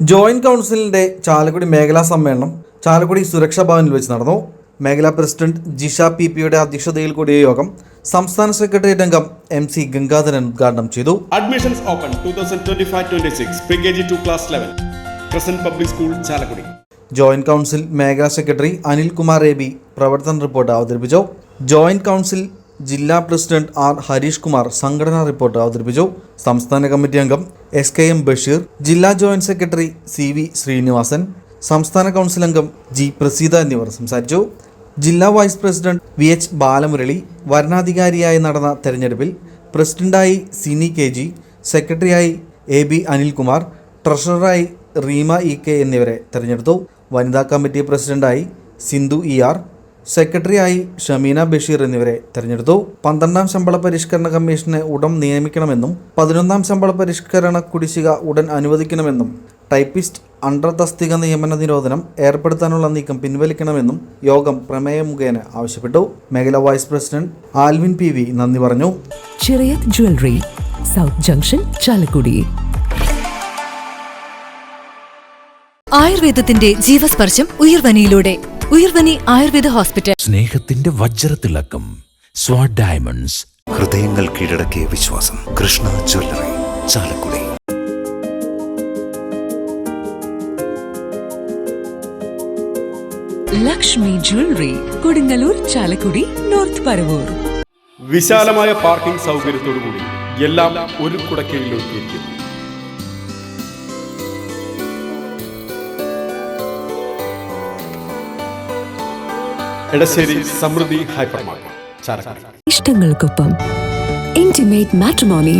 Joint കൗൺസിലിന്റെ ചാലക്കുടി മേഖലാ സമ്മേളനം ചാലക്കുടി സുരക്ഷാ ഭവനിൽ വെച്ച് നടന്നു മേഖലാ പ്രസിഡന്റ് ജിഷ പി പിയുടെ അധ്യക്ഷതയിൽ കൂടിയ യോഗം സംസ്ഥാന സെക്രട്ടേറിയറ്റ് അംഗം എം സി ഗംഗാധരൻ ഉദ്ഘാടനം ചെയ്തു admissions open 2025-26 pre-KG to class 11. Crescent Public School, Chalakudi. Joint council മേഖലാ സെക്രട്ടറി അനിൽകുമാർ എ ബി പ്രവർത്തന റിപ്പോർട്ട് അവതരിപ്പിച്ചു ജോയിന്റ് കൗൺസിൽ ജില്ലാ പ്രസിഡന്റ് ആർ ഹരീഷ് കുമാർ സംഘടനാ റിപ്പോർട്ട് അവതരിപ്പിച്ചു. സംസ്ഥാന കമ്മിറ്റി അംഗം എസ് കെ എം ബഷീർ ജില്ലാ joint secretary C V Srinivasan സംസ്ഥാന കൗൺസിൽ അംഗം ജി പ്രസീത എന്നിവർ സംസാരിച്ചു. ജില്ലാ vice president V H Balamurali വരണാധികാരിയായി നടന്ന തെരഞ്ഞെടുപ്പിൽ പ്രസിഡന്റായി സിനി കെ ജി സെക്രട്ടറിയായി എ ബി അനിൽകുമാർ ട്രഷററായി റീമ ഇ കെ എന്നിവരെ തെരഞ്ഞെടുത്തു. വനിതാ കമ്മിറ്റി പ്രസിഡന്റായി സിന്ധു ഇ ആർ സെക്രട്ടറിയായി ഷമീന ബഷീർ എന്നിവരെ തെരഞ്ഞെടുത്തു. പന്ത്രണ്ടാം ശമ്പള പരിഷ്കരണ കമ്മീഷനെ ഉടൻ നിയമിക്കണമെന്നും പതിനൊന്നാം ശമ്പള പരിഷ്കരണ കുടിശ്ശിക ഉടൻ അനുവദിക്കണമെന്നും ടൈപ്പിസ്റ്റ് അണ്ടർ തസ്തിക നിയമന നിരോധനം ഏർപ്പെടുത്താനുള്ള നീക്കം പിൻവലിക്കണമെന്നും യോഗം പ്രമേയം മുഖേന ആവശ്യപ്പെട്ടു. മേഖലാ vice president Alvin P V നന്ദി പറഞ്ഞു. Chirayath jewellery south junction Chalakudy. ആയുർവേദത്തിന്റെ ജീവസ്പർശം ഉയർവനിയിലൂടെ. ഉയർവനി ആയുർവേദ ഹോസ്പിറ്റൽ. സ്നേഹത്തിന്റെ വജ്രത്തിളക്കം സ്വാഡ് ഡയമണ്ട്സ്. ഹൃദയങ്ങൾ കീഴടക്കിയ വിശ്വാസം. Krishna jewellery Chalakudy. Lakshmi jewellery Kodungallur Chalakudy north Paravur. വിശാലമായ പാർക്കിംഗ് സൗകര്യത്തോടുകൂടി എല്ലാം ഒരു കുടക്കീഴിൽ എടശ്ശേരി സമൃദ്ധി ഹൈപ്പർ മാർക്കറ്റ് ഇഷ്ടങ്ങൾക്കൊപ്പം. Intimate Matrimony